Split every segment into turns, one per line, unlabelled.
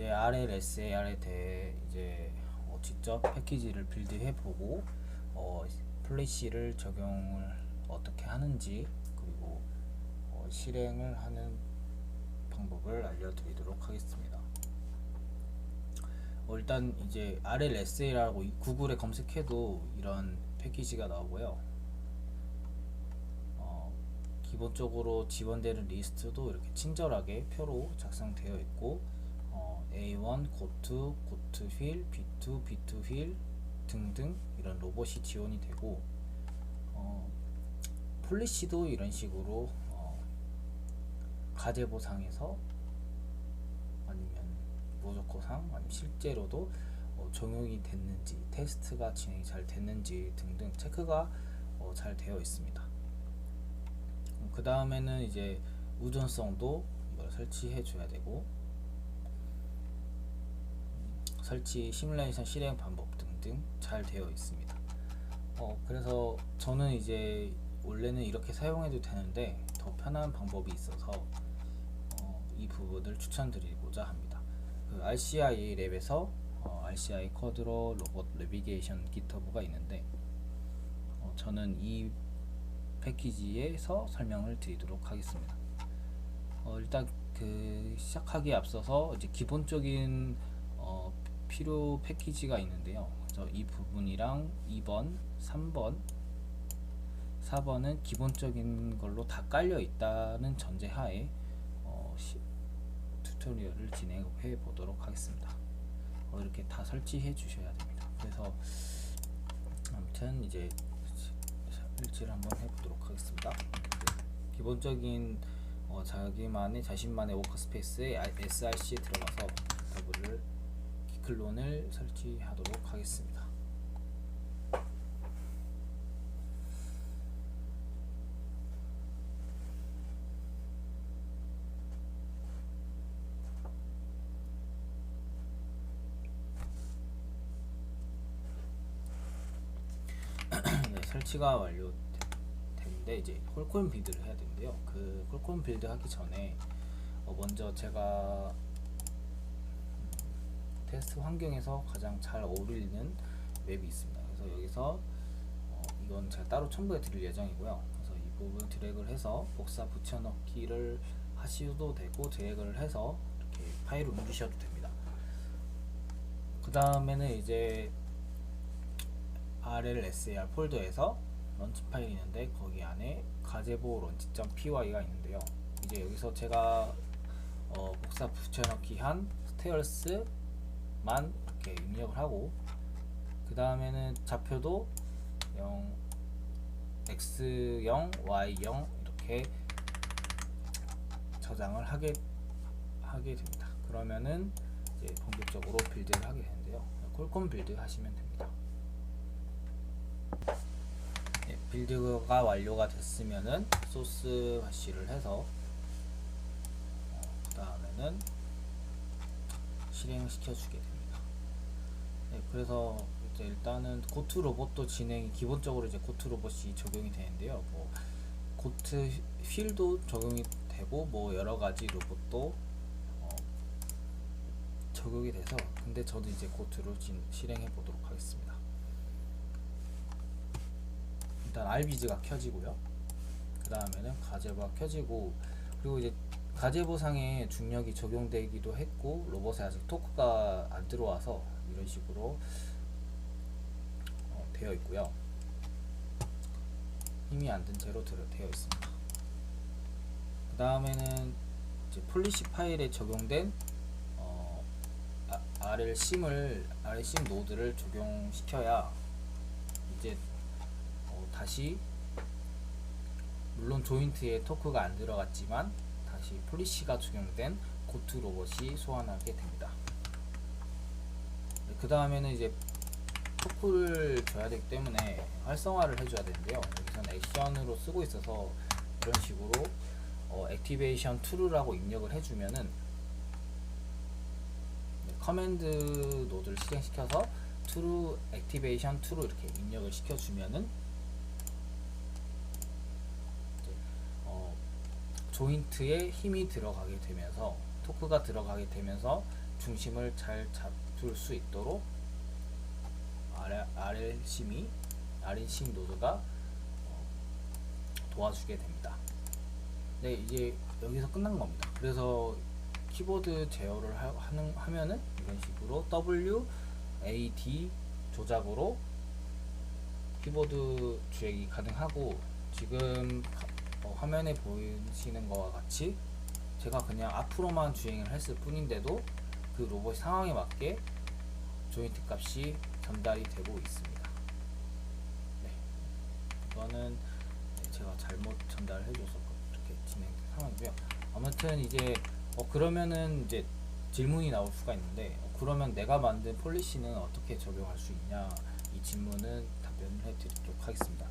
이제 RLSAR에 대해 이제 어, 직접 패키지를 빌드해보고 어, 플래시를 적용을 어떻게 하는지 그리고 어, 실행을 하는 방법을 알려드리도록 하겠습니다. 어, 일단 이제 RLSA라고 이- 구글에 검색해도 이런 패키지가 나오고요. 어, 기본적으로 지원되는 리스트도 이렇게 친절하게 표로 작성되어 있고 어, A1, 고투, 고투 휠, B2, B2 휠 등등 이런 로봇이 지원이 되고 어, 폴리시도 이런 식으로 어, 가제 보상에서 아니면 모조코상 아니면 실제로도 어, 적용이 됐는지 테스트가 진행이 잘 됐는지 등등 체크가 어, 잘 되어 있습니다. 그 다음에는 이제 의존성도 이걸 설치해 줘야 되고 음, 설치 시뮬레이션 실행 방법 등등 잘 되어 있습니다. 어 그래서 저는 이제 원래는 이렇게 사용해도 되는데 더 편한 방법이 있어서 어, 이 부분을 추천드리고자 합니다. 그 RCI 랩에서 어, RCI 쿼드로 로봇 내비게이션 기터브가 있는데 어, 저는 이 패키지에서 설명을 드리도록 하겠습니다. 어, 일단 그 시작하기에 앞서서 이제 기본적인 어, 필요 패키지가 있는데요. 그래서 이 부분이랑 2번, 3번, 4번은 기본적인 걸로 다 깔려 있다는 전제하에 어, 시, 튜토리얼을 진행해 보도록 하겠습니다. 어, 이렇게 다 설치해 주셔야 됩니다. 그래서 아무튼 이제 설치를 한번 해보도록 하겠습니다. 기본적인 어, 자기만의 자신만의 워커스페이스에 src에 들어가서 더블을 기클론을 설치하도록 하겠습니다. 네, 설치가 완료되는데 이제 홀콘 빌드를 해야 되는데요. 그 홀콘 빌드 하기 전에 어, 먼저 제가 음, 테스트 환경에서 가장 잘 어울리는 맵이 있습니다. 그래서 여기서 어, 이건 제가 따로 첨부해 드릴 예정이고요. 그래서 이 부분 드래그를 해서 복사 붙여넣기를 하셔도 되고 드래그를 해서 이렇게 파일을 옮기셔도 됩니다. 그 다음에는 이제 RLSAR 폴더에서 런치 파일이 있는데 거기 안에 가제보 런치.py가 있는데요. 이제 여기서 제가 어, 복사 붙여넣기 한 스테어스 만 이렇게 입력을 하고 그 다음에는 좌표도 0 x0 y0 이렇게 저장을 하게 하게 됩니다. 그러면은 이제 본격적으로 빌드를 하게 되는데요. 콜콤 빌드 하시면 됩니다. 네, 빌드가 완료가 됐으면은 소스 하시를 해서 어, 그 다음에는 실행시켜 주게 됩니다. 네, 그래서 이제 일단은 고트 로봇도 진행이 기본적으로 이제 고트 로봇이 적용이 되는데요. 뭐 고트 휠도 적용이 되고 뭐 여러 가지 로봇도 어, 적용이 돼서 근데 저도 이제 고트로 진, 실행해 보도록 하겠습니다. 일단 RBG가 켜지고요. 그 다음에는 가제보가 켜지고 그리고 이제 가제보상에 중력이 적용되기도 했고 로봇에 아직 토크가 안 들어와서 이런 식으로 어, 되어 있고요. 힘이 안 든 채로 되어 있습니다. 그 다음에는 폴리시 파일에 적용된 어, 아, RL 심을 RL 심 노드를 적용시켜야 이제 어, 다시 물론 조인트에 토크가 안 들어갔지만 다시 폴리시가 적용된 고트 로봇이 소환하게 됩니다. 그 다음에는 이제 토크를 줘야 되기 때문에 활성화를 해줘야 되는데요. 여기서는 액션으로 쓰고 있어서 이런 식으로 어, 액티베이션 툴이라고 입력을 해주면은 네, 커맨드 노드를 실행시켜서 true 액티베이션 툴로 이렇게 입력을 시켜주면은 이제, 어, 조인트에 힘이 들어가게 되면서 토크가 들어가게 되면서 중심을 잘 잡을 수 있도록 RL, RL심이 RL심 노드가 어, 도와주게 됩니다. 네, 이제 여기서 끝난 겁니다. 그래서 키보드 제어를 하, 하는 하면은 이런 식으로 W, A, D 조작으로 키보드 주행이 가능하고 지금 가- 어, 화면에 보이시는 것과 같이 제가 그냥 앞으로만 주행을 했을 뿐인데도 그 로봇 상황에 맞게 조인트 값이 전달이 되고 있습니다. 네, 이거는 네, 제가 잘못 전달을 해줘서 이렇게 진행된 상황이고요. 아무튼 이제 어 그러면은 이제 질문이 나올 수가 있는데 어, 그러면 내가 만든 폴리시는 어떻게 적용할 수 있냐 이 질문은 답변을 해드리도록 하겠습니다.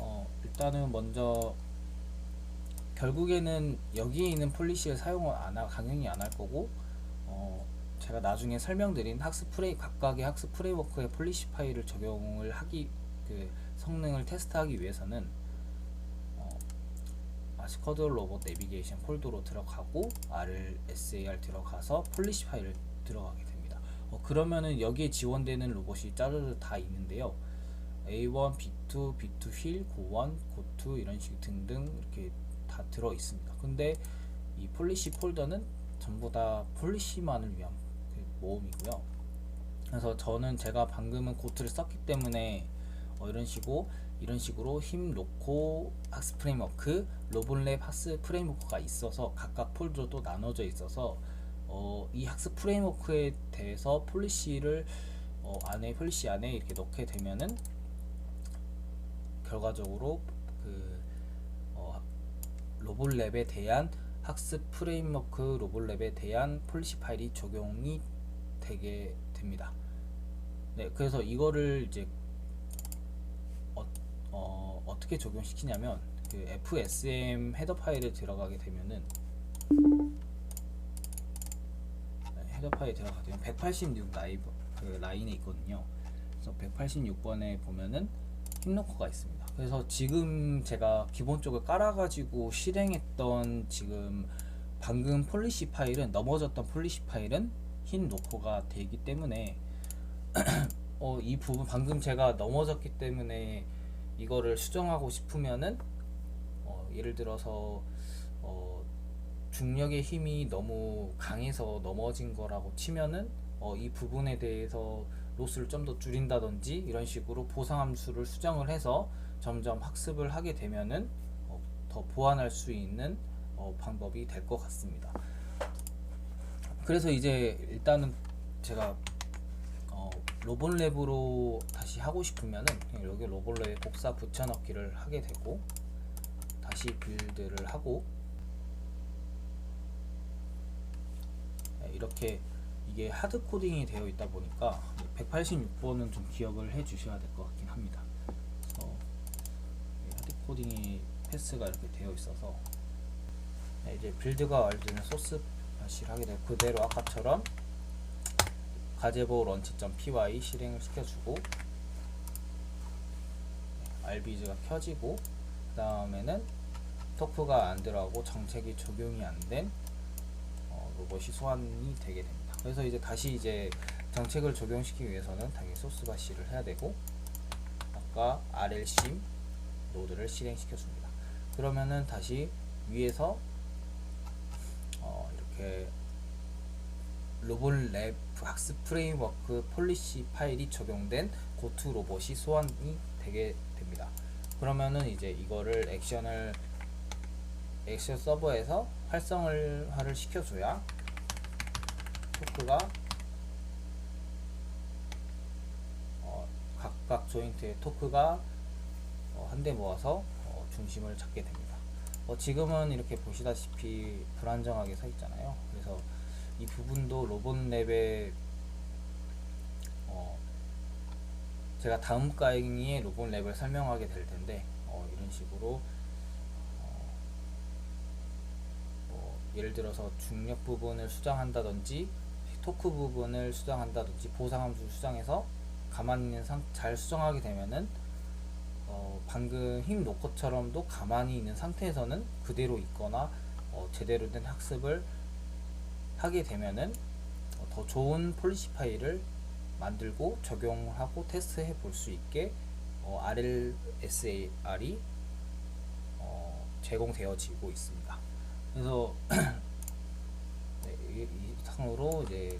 어 일단은 먼저 결국에는 여기에 있는 폴리시를 사용을 안 하, 강행이 안할 거고 어 제가 나중에 설명드린 학습 프레임 각각의 학습 프레임워크의 폴리시 파일을 적용을 하기 그 성능을 테스트하기 위해서는 어, 아스커드 로봇 내비게이션 폴더로 들어가고 RLSAR 들어가서 폴리시 파일을 들어가게 됩니다. 어, 그러면은 여기에 지원되는 로봇이 짜르르 다 있는데요. A1, B2, B2 휠, 고1, 고2 이런 식 등등 이렇게 다 들어 있습니다. 근데 이 폴리시 폴더는 전부 다 폴리시만을 위한 그 모음이고요. 그래서 저는 제가 방금은 고트를 썼기 때문에 어, 이런 식으로 이런 식으로 힘 놓고 학습 프레임워크, 로봇랩 학습 프레임워크가 있어서 각각 폴더도 나눠져 있어서 어, 이 학습 프레임워크에 대해서 폴리시를 어, 안에 폴리시 안에 이렇게 넣게 되면은 결과적으로 그 어, 로봇랩에 대한 학습 프레임워크 로봇랩에 대한 폴리시 파일이 적용이 되게 됩니다. 네, 그래서 이거를 이제 어, 어, 어떻게 적용시키냐면 그 FSM 헤더 파일에 들어가게 되면은 네, 헤더 파일 들어가게 되면 186 라이브 그 라인에 있거든요. 그래서 186번에 보면은 힘로커가 있습니다. 그래서 지금 제가 기본적으로 깔아가지고 실행했던 지금 방금 폴리시 파일은 넘어졌던 폴리시 파일은 흰 노코가 되기 때문에 어, 이 부분 방금 제가 넘어졌기 때문에 이거를 수정하고 싶으면은 어, 예를 들어서 어, 중력의 힘이 너무 강해서 넘어진 거라고 치면은 어, 이 부분에 대해서 로스를 좀 더 줄인다든지 이런 식으로 보상함수를 수정을 해서 점점 학습을 하게 되면은 어, 더 보완할 수 있는 어, 방법이 될 것 같습니다. 그래서 이제 일단은 제가 어, 로봇랩으로 다시 하고 싶으면은 여기 로봇랩 복사 붙여넣기를 하게 되고 다시 빌드를 하고 네, 이렇게 이게 하드 코딩이 되어 있다 보니까 186번은 좀 기억을 해 주셔야 될 것 같긴 합니다. 이 하드 코딩이 패스가 이렇게 되어 있어서 네, 이제 빌드가 완전히 소스 다시를 하게 되고 그대로 아까처럼 가제보 런치.py 실행을 시켜주고 RBG가 켜지고 그 다음에는 토크가 안 들어가고 정책이 적용이 안된 어, 로봇이 소환이 되게 됩니다. 그래서 이제 다시 이제 정책을 적용시키기 위해서는 당연히 소스 바시를 해야 되고 아까 RL심 노드를 실행시켜 줍니다. 그러면은 다시 위에서 어, 이렇게 로봇랩 학습 프레임워크 폴리시 파일이 적용된 고투 로봇이 소환이 되게 됩니다. 그러면은 이제 이거를 액션을 액션 서버에서 활성화를 시켜줘야 토크가 어, 각각 조인트의 토크가 어, 한대 모아서 어, 중심을 잡게 됩니다. 어, 지금은 이렇게 보시다시피 불안정하게 서 있잖아요. 그래서 이 부분도 로봇랩의 어, 제가 다음 강의에 로봇랩을 설명하게 될 텐데 어, 이런 식으로 어, 뭐 예를 들어서 중력 부분을 수정한다든지 토크 부분을 수정한다든지 보상 함수 수정해서 가만히 있는 상, 잘 수정하게 되면은 어, 방금 힘 놓고처럼도 가만히 있는 상태에서는 그대로 있거나 어, 제대로 된 학습을 하게 되면은 어, 더 좋은 폴리시 파일을 만들고 적용하고 테스트해 볼 수 있게 어, RLSAR이 어, 제공되어지고 있습니다. 그래서 네, 이, 이상으로 이제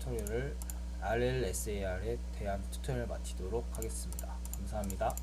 튜토리얼을 RLSAR에 대한 튜토리얼을 마치도록 하겠습니다. 감사합니다.